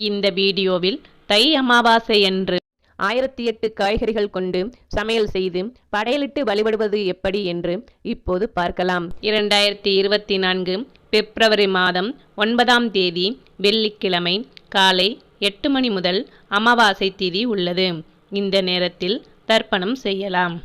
இந்த வீடியோவில் தை அமாவாசை அன்று ஆயிரத்தி எட்டு காய்கறிகள் கொண்டு சமையல் செய்து படையலிட்டு வழிபடுவது எப்படி என்று இப்போது பார்க்கலாம். இரண்டாயிரத்தி இருபத்தி நான்கு பிப்ரவரி மாதம் ஒன்பதாம் தேதி வெள்ளிக்கிழமை காலை எட்டு மணி முதல் அமாவாசை தேதி உள்ளது. இந்த நேரத்தில் தர்ப்பணம் செய்யலாம்.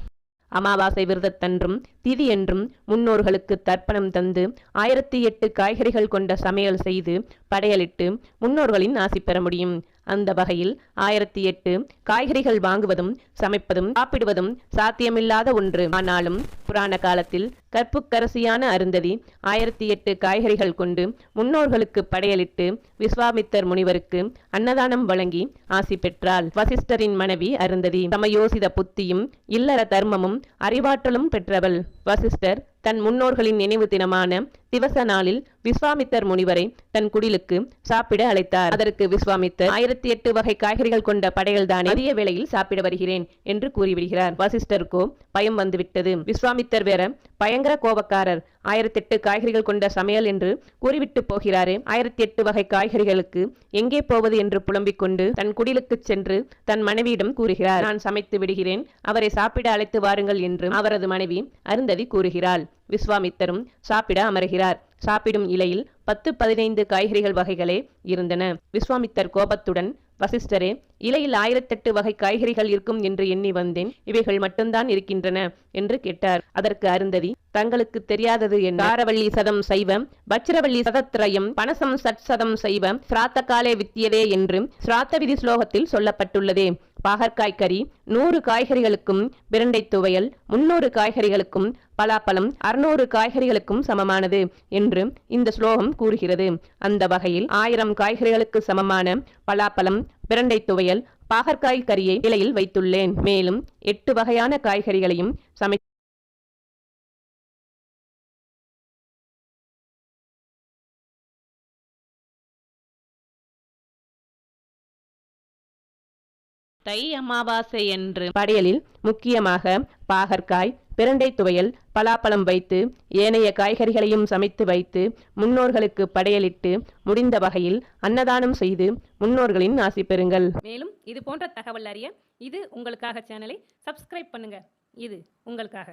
அமாவாசை விரதத்தன்றும் திதி என்றும் முன்னோர்களுக்கு தர்ப்பணம் தந்து ஆயிரத்தி எட்டு காய்கறிகள் கொண்ட சமையல் செய்து படையலிட்டு முன்னோர்களின் ஆசி பெற முடியும். அந்த வகையில் ஆயிரத்தி எட்டு காய்கறிகள் வாங்குவதும் சமைப்பதும் சாப்பிடுவதும் சாத்தியமில்லாத ஒன்று. ஆனாலும் புராண காலத்தில் கற்புக்கரசியான அருந்ததி ஆயிரத்தி எட்டு காய்கறிகள் கொண்டு முன்னோர்களுக்கு படையலிட்டு விஸ்வாமித்தர் முனிவருக்கு அன்னதானம் வழங்கி ஆசி பெற்றாள். வசிஷ்டரின் மனைவி அருந்ததி. சமயோசித புத்தியும் இல்லற தர்மமும் அறிவாற்றலும் பெற்றவள். வசிஷ்டர் தன் முன்னோர்களின் நினைவு தினமான திவச நாளில் விஸ்வாமித்தர் முனிவரை தன் குடிலுக்கு சாப்பிட அழைத்தார். அதற்கு விஸ்வாமித்தர் ஆயிரத்தி எட்டு வகை காய்கறிகள் கொண்ட படைகள் தான் அதிக வேளையில் சாப்பிட வருகிறேன் என்று கூறிவிடுகிறார். வசிஷ்டருக்கோ பயம் வந்துவிட்டது. விஸ்வாமித்தர் வேற பயங்கர கோபக்காரர் ஆயிரத்தி எட்டு காய்கறிகள் கொண்ட சமையல் என்று கூறிவிட்டு போகிறாரே. ஆயிரத்தி எட்டு வகை காய்கறிகளுக்கு எங்கே போவது என்று புலம்பிக் கொண்டு தன் குடிலுக்கு சென்று தன் மனைவியிடம் கூறுகிறார். நான் சமைத்து விடுகிறேன் அவரை சாப்பிட அழைத்து வாருங்கள் என்று அவரது மனைவி அருந்ததி கூறுகிறாள். விஸ்வாமித்தரும் சாப்பிட அமர்கிறார். சாப்பிடும் இலையில் பத்து பதினைந்து காய்கறிகள் வகைகளே இருந்தன. விஸ்வாமித்தர் கோபத்துடன் வசிஷ்டரே இலையில் ஆயிரத்தெட்டு வகை காய்கறிகள் இருக்கும் என்று எண்ணி வந்தேன். இவைகள் மட்டும்தான் இருக்கின்றன என்று கேட்டார். அதற்கு அருந்ததி தங்களுக்கு தெரியாதது என் தாரவள்ளி சதம் சைவம் வச்சிரவள்ளி சதத்ரயம் பனசம் சட் சதம் சைவம் சிராத்த காலே வித்தியதே என்று சிராத்த விதி ஸ்லோகத்தில் சொல்லப்பட்டுள்ளதே. பாகற்காய் கறி நூறு காய்கறிகளுக்கும் பிரண்டை துவையல் முன்னூறு காய்கறிகளுக்கும் பலாப்பழம் அறுநூறு காய்கறிகளுக்கும் சமமானது என்று இந்த ஸ்லோகம் கூறுகிறது. அந்த வகையில் ஆயிரம் காய்கறிகளுக்கு சமமான பலாப்பழம் பிரண்டை துவையல் பாகற்காய் கறியை இலையில் வைத்துள்ளேன். மேலும் எட்டு வகையான காய்கறிகளையும் சமை தை அமாவாசை என்று படையலில் முக்கியமாக பாகற்காய் பிரண்டை துவையல் பலாப்பழம் வைத்து ஏனைய காய்கறிகளையும் சமைத்து வைத்து முன்னோர்களுக்கு படையலிட்டு முடிந்த வகையில் அன்னதானம் செய்து முன்னோர்களின் ஆசி பெறுங்கள். மேலும் இது போன்ற தகவல் அறிய இது உங்களுக்காக சேனலை சப்ஸ்கிரைப் பண்ணுங்க. இது உங்களுக்காக.